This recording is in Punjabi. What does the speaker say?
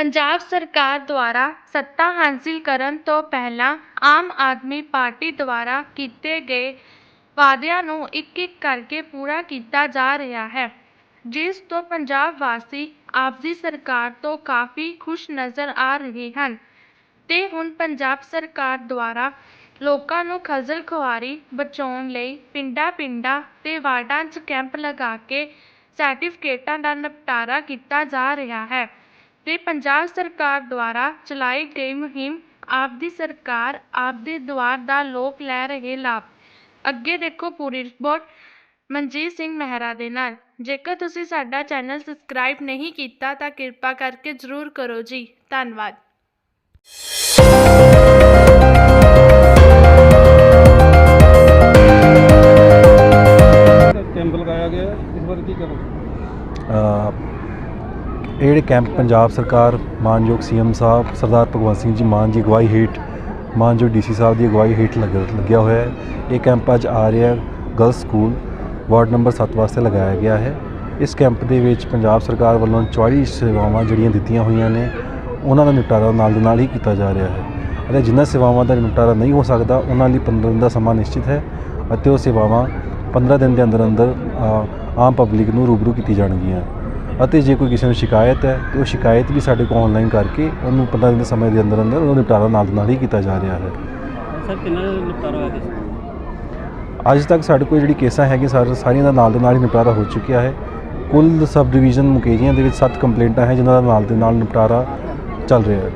ਪੰਜਾਬ ਸਰਕਾਰ ਦੁਆਰਾ ਸੱਤਾ ਹਾਸਿਲ ਕਰਨ ਤੋਂ ਪਹਿਲਾਂ ਆਮ ਆਦਮੀ ਪਾਰਟੀ ਦੁਆਰਾ ਕੀਤੇ ਗਏ ਵਾਅਦਿਆਂ ਨੂੰ ਇੱਕ ਇੱਕ ਕਰਕੇ ਪੂਰਾ ਕੀਤਾ ਜਾ ਰਿਹਾ ਹੈ, ਜਿਸ ਤੋਂ ਪੰਜਾਬ ਵਾਸੀ ਆਪਦੀ ਸਰਕਾਰ ਤੋਂ ਕਾਫੀ ਖੁਸ਼ ਨਜ਼ਰ ਆ ਰਹੇ ਹਨ ਤੇ ਹੁਣ ਪੰਜਾਬ ਸਰਕਾਰ ਦੁਆਰਾ ਲੋਕਾਂ ਨੂੰ ਖੱਜਲ ਖੁਆਰੀ ਬਚਾਉਣ ਲਈ ਪਿੰਡਾਂ ਪਿੰਡਾਂ ਤੇ ਵਾਰਡਾਂ 'ਚ ਕੈਂਪ ਲਗਾ ਕੇ ਸਰਟੀਫਿਕੇਟਾਂ ਦਾ ਨਿਪਟਾਰਾ ਕੀਤਾ ਜਾ ਰਿਹਾ ਹੈ। ਤੇ ਪੰਜਾਬ ਸਰਕਾਰ ਦੁਆਰਾ ਚਲਾਈ ਗਈ ਮੁਹਿੰਮ ਆਪ ਦੀ ਸਰਕਾਰ ਆਪ ਦੇ ਦੁਆਰ ਦਾ ਲੋਕ ਲੈ ਰਹੇ ਲਾਭ। ਅੱਗੇ ਦੇਖੋ ਪੂਰੀ ਰਿਪੋਰਟ ਮਨਜੀਤ ਸਿੰਘ ਮਹਿਰਾ ਦੇ ਨਾਲ। ਜੇਕਰ ਤੁਸੀਂ ਸਾਡਾ ਚੈਨਲ ਸਬਸਕ੍ਰਾਈਬ ਨਹੀਂ ਕੀਤਾ ਤਾਂ ਕਿਰਪਾ ਕਰਕੇ ਜ਼ਰੂਰ ਕਰੋ ਜੀ। ਧੰਨਵਾਦ। ਕੈਂਪ ਲਗਾਇਆ ਗਿਆ ਹੈ, ਇਸ ਬਾਰੇ ਕੀ ਕਰੋ ਅ, ਇਹ ਜਿਹੜੇ ਕੈਂਪ ਪੰਜਾਬ ਸਰਕਾਰ, ਮਾਨਯੋਗ ਸੀਐਮ ਸਾਹਿਬ, ਸਰਦਾਰ ਭਗਵੰਤ ਸਿੰਘ ਜੀ ਮਾਨ ਜੀ ਅਗਵਾਈ ਹੇਠ, ਮਾਨਯੋਗ ਡੀਸੀ ਸਾਹਿਬ ਦੀ ਅਗਵਾਈ ਹੇਠ ਲੱਗ, ਲੱਗਿਆ ਹੋਇਆ ਹੈ। ਇਹ ਕੈਂਪ ਅੱਜ ਆ ਰਿਹਾ ਗਰਲਸ ਸਕੂਲ, ਵਾਰਡ ਨੰਬਰ 7 ਵਾਸਤੇ ਲਗਾਇਆ ਗਿਆ ਹੈ। ਇਸ ਕੈਂਪ ਦੇ ਵਿੱਚ ਪੰਜਾਬ ਸਰਕਾਰ ਵੱਲੋਂ 44 ਸੇਵਾਵਾਂ ਜਿਹੜੀਆਂ ਦਿੱਤੀਆਂ ਹੋਈਆਂ ਨੇ, ਉਹਨਾਂ ਦਾ ਨਿਪਟਾਰਾ ਨਾਲ ਦੇ ਨਾਲ ਹੀ ਕੀਤਾ ਜਾ ਰਿਹਾ ਹੈ। ਅਤੇ ਜਿਨ੍ਹਾਂ ਸੇਵਾਵਾਂ ਦਾ ਨਿਪਟਾਰਾ ਨਹੀਂ ਹੋ ਸਕਦਾ, ਉਹਨਾਂ ਲਈ 15 ਦਿਨ ਦਾ ਸਮਾਂ ਨਿਸ਼ਚਿਤ ਹੈ ਅਤੇ ਉਹ ਸੇਵਾਵਾਂ 15 ਦਿਨ ਦੇ ਅੰਦਰ ਅੰਦਰ ਆਮ ਪਬਲਿਕ ਨੂੰ ਰੂਬਰੂ ਕੀਤੀ ਜਾਣਗੀਆਂ। ਅਤੇ ਜੇ ਕੋਈ ਕਿਸੇ ਨੂੰ ਸ਼ਿਕਾਇਤ ਹੈ ਤੇ ਉਹ ਸ਼ਿਕਾਇਤ ਵੀ ਸਾਡੇ ਕੋਲ ਆਨਲਾਈਨ ਕਰਕੇ ਉਹਨੂੰ 15 ਦਿਨ ਦੇ ਸਮੇਂ ਦੇ ਅੰਦਰ ਅੰਦਰ ਉਹਦਾ ਨਿਪਟਾਰਾ ਨਾਲ ਦੀ ਨਾਲ ਹੀ ਕੀਤਾ ਜਾ ਰਿਹਾ ਹੈ। ਸਰ ਕਿੰਨਾ ਨਿਪਟਾਰਾ ਹੋਇਆ ਜੀ? ਅੱਜ ਤੱਕ ਸਾਡੇ ਕੋਲ ਜਿਹੜੀ ਕੇਸਾਂ ਸਾਰੇ ਸਾਰੀਆਂ ਦਾ ਨਾਲ ਦੇ ਨਾਲ ਹੀ ਨਿਪਟਾਰਾ ਹੋ ਚੁੱਕਿਆ ਹੈ। ਕੁੱਲ ਸਬ ਡਿਵੀਜ਼ਨ ਮੁਕੇਰੀਆਂ ਦੇ ਵਿੱਚ 7 ਕੰਪਲੇਂਟਾਂ ਹੈ ਜਿਨ੍ਹਾਂ ਦਾ ਨਾਲ ਦੇ ਨਾਲ ਨਿਪਟਾਰਾ ਚੱਲ ਰਿਹਾ ਹੈ।